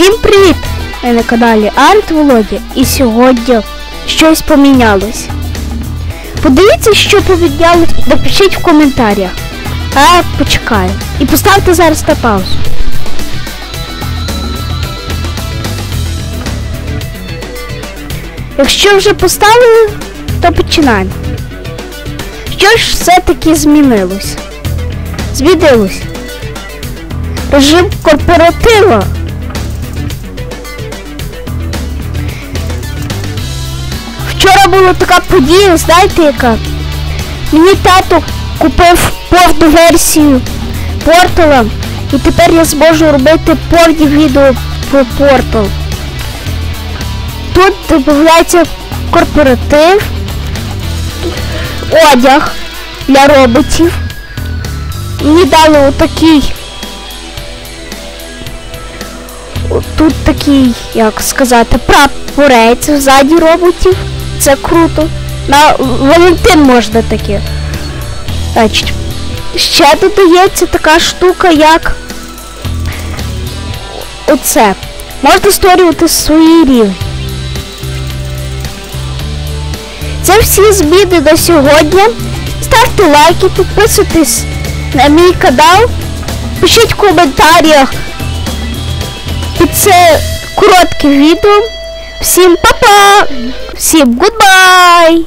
Всім привіт! Ви на каналі Арт Володя і сьогодні щось помінялось. Подивіться, що помінялось, напишіть в коментарях. А почекаю. І поставте зараз на паузу. Якщо вже поставили, то починаємо. Що ж все-таки змінилось? Змінилось. Режим корпоратива. Була така подія, знаєте яка? Мені тато купив повну версію портала, і тепер я зможу робити повні відео про портал. Тут додається корпоратив, одяг для роботів. Мені дали отакий. Тут такий, як сказати, прапорець ззаді роботів. Це круто. На Валентин можна таке. Ще додається така штука, як оце. Можна створювати свої рівні. Це всі зміни на сьогодні. Ставте лайки, підписуйтесь на мій канал. Пишіть в коментарях під це коротке відео. Всім па-па! Всім гудбай!